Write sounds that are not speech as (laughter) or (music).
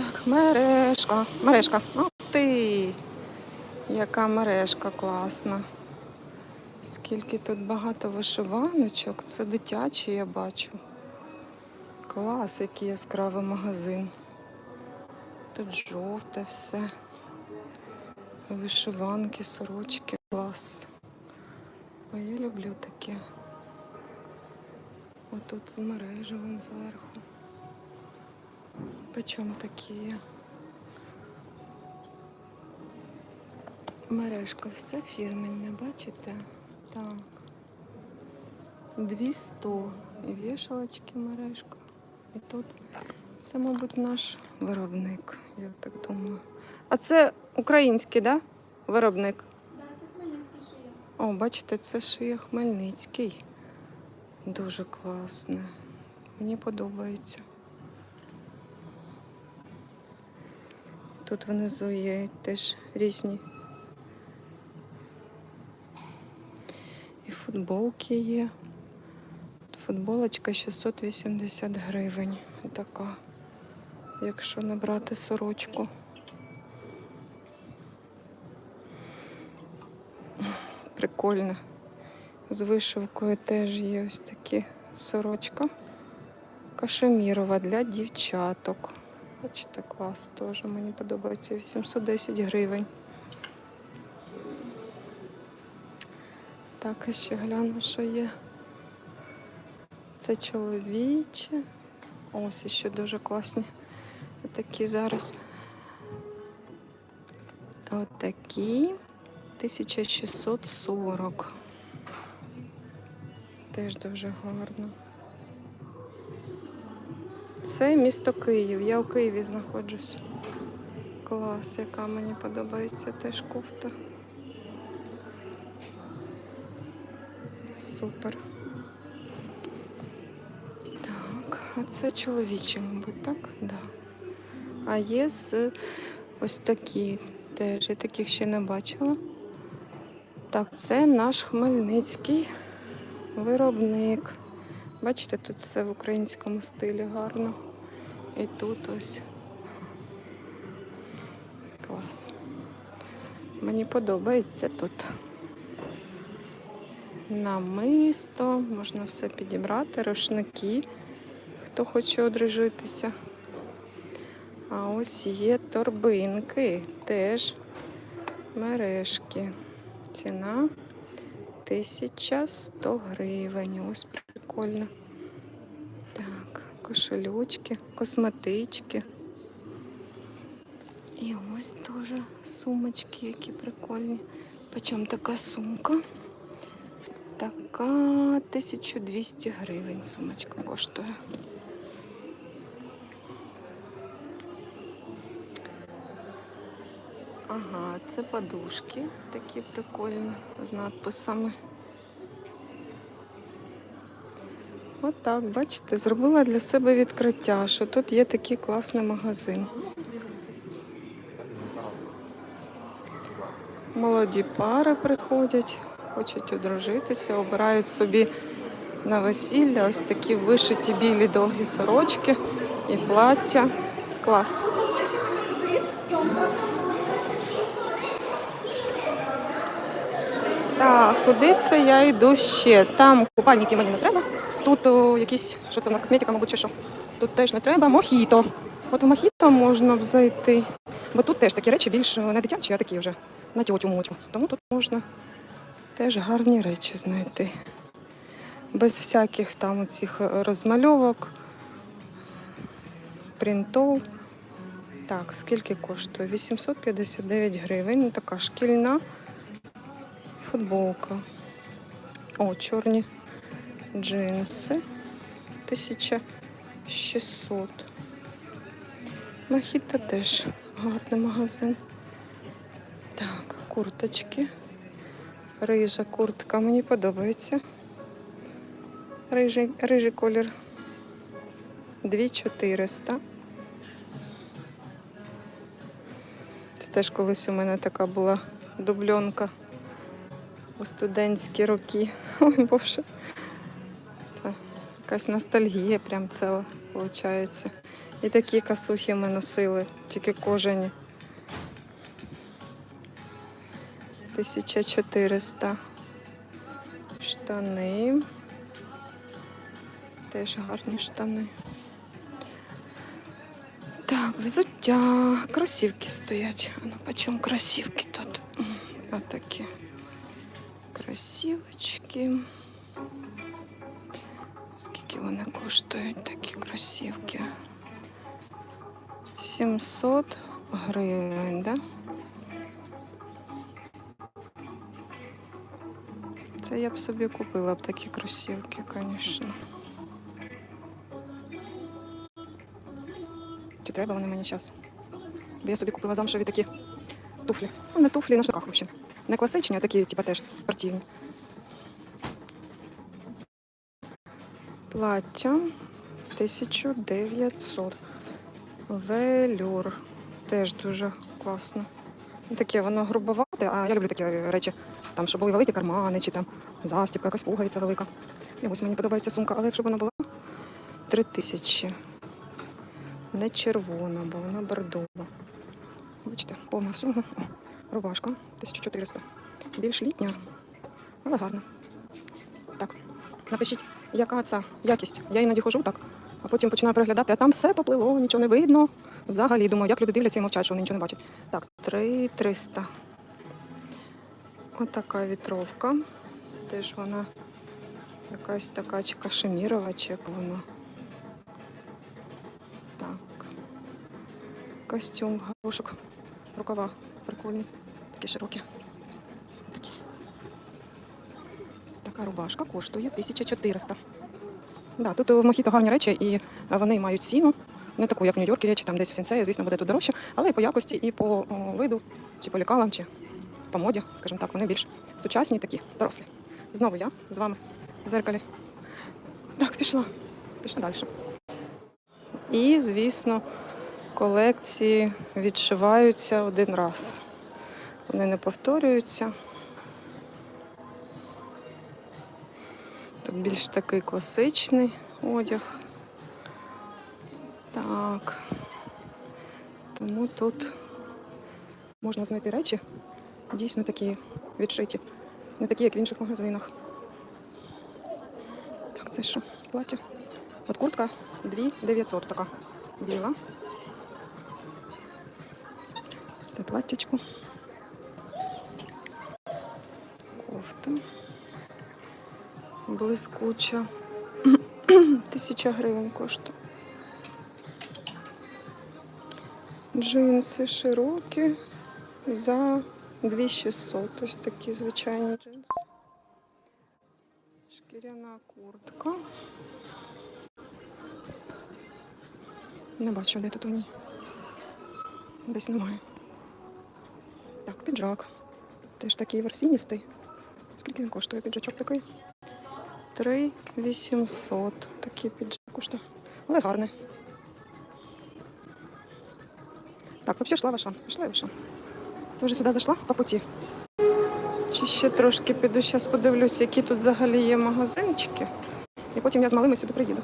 Так, мережка. Мережка. Ох ти! Яка мережка класна. Скільки тут багато вишиваночок. Це дитячі, я бачу. Клас, який яскравий магазин. Тут жовте все. Вишиванки, сорочки, клас. Ой, я люблю таке. Отут з мережевим зверху. Почем такі? Мережка все фірменне, бачите? Так. 200. І вішалочки мережка. І тут це, мабуть, наш виробник, я так думаю. А це український, да? Виробник. Да, це Хмельницький шиє. О, бачите, це шиє Хмельницький. Дуже класне. Мені подобається. Тут внизу є теж різні. І футболки є. Футболочка 680 гривень. Така, якщо не брати сорочку. Прикольно. З вишивкою теж є ось такі сорочка. Кашемірова для дівчаток. Бачите, клас теж мені подобається. 810 гривень. Так, а ще гляну, що є. Це чоловіче. Ось ще дуже класні. Отакі зараз. Отакі. 1640. Теж дуже гарно. Це місто Київ. Я у Києві знаходжусь. Клас, яка мені подобається теж кофта. Супер. Так, а це чоловічі, мабуть, так? Да. А є з ось такі теж. Я таких ще не бачила. Так, це наш Хмельницький виробник. Бачите, тут все в українському стилі гарно. І тут ось клас. Мені подобається тут. Намисто, можна все підібрати, рушники, хто хоче одружитися. А ось є торбинки, теж мережки. Ціна 1100 гривень. Ось прикольно. Так, кошелючки, косметички. І ось теж сумочки, які прикольні. Почем така сумка? Така 1200 гривень сумочка коштує. Ага, це подушки такі прикольні з надписами. Отак, бачите, зробила для себе відкриття, що тут є такий класний магазин. Молоді пари приходять, хочуть одружитися, обирають собі на весілля ось такі вишиті білі довгі сорочки і плаття. Клас. Так, куди це я йду ще? Там купальники мені не треба. Тут о, якісь, що це у нас косметика, мабуть, чи що. Тут теж не треба. Мохіто. От в мохіто можна б зайти. Бо тут теж такі речі більш не дитячі, а такі вже на тьотю мотю. Тому тут можна теж гарні речі знайти. Без всяких там оцих розмальовок, принтов. Так, скільки коштує? 859 гривень. Така шкільна футболка. О, чорні джинси. 1600. Махіта теж гарний магазин. Так, курточки. Рижа куртка. Мені подобається. Рижий, рижий колір. 2400. Це теж колись у мене така була дубльонка у студентські роки. (laughs) Ой, Боже. Якась ностальгія, прям ціла, виходить. І такі касухи ми носили, тільки кожені. 1400. Штани. Теж гарні штани. Так, взуття. Кросівки стоять. А ну, почем кросівки тут? Отакі. Кросівочки. Вони коштують, такі кросівки? 700 гривень, да? Це я б собі купила б такі кросівки, звісно. Чи треба вони мені зараз? Бо я собі купила замшеві такі туфлі. Ну, не туфлі на шнурках взагалі. Не класичні, а такі, типа, теж спортивні. Плаття 1900. Велюр. Теж дуже класно. Таке воно грубовате, а я люблю такі речі, там, щоб були великі кармани, чи там застібка, якась пуговиця велика. І ось мені подобається сумка, але якщо б вона була 3000. Не червона, бо вона бордова. Бачите, повна всього. Рубашка 1400. Більш літня, але гарна. Так, напишіть, яка це якість. Я іноді хожу так, а потім починаю переглядати, а там все поплило, нічого не видно. Взагалі думаю, як люди дивляться і мовчать, що вони нічого не бачать. Так, 3300. Отака вітровка. Теж вона якась така чи кашемірова, чи як вона. Так. Костюм, горошок, рукава прикольні, такі широкі. Такі. Така рубашка коштує 1400. Да, тут в Мохіто гарні речі, і вони мають ціну. Не таку, як в Нью-Йоркі, чи там десь в Сінсеї, звісно, буде тут дорожче, але і по якості, і по виду, чи по лікалам, чи по моді, скажімо так, вони більш сучасні такі, дорослі. Знову я з вами в зеркалі. Так, пішла. Пішла далі. І, звісно, колекції відшиваються один раз. Вони не повторюються. Тут більш такий класичний одяг. Так. Тому тут можна знайти речі дійсно такі відшиті. Не такі, як в інших магазинах. Так, це що? Плаття. От куртка 2900 така біла. Це платтячко. Блискуча. (clears throat) Тисяча гривень коштує. Джинси широкі за 2600. Ось такі звичайні джинси. Шкіряна куртка. Не бачу, де тут у ній. Десь немає. Так, піджак. Теж такий версіністий. Скільки він коштує піджачок такий? 3800. Такий піджак коштує. Але гарний. Так, взагалі йшла в Ашан. Пішла в Ашан. Це вже сюди зайшла по путі. Чи ще трошки піду, зараз подивлюся, які тут взагалі є магазинчики. І потім я з малими сюди приїду.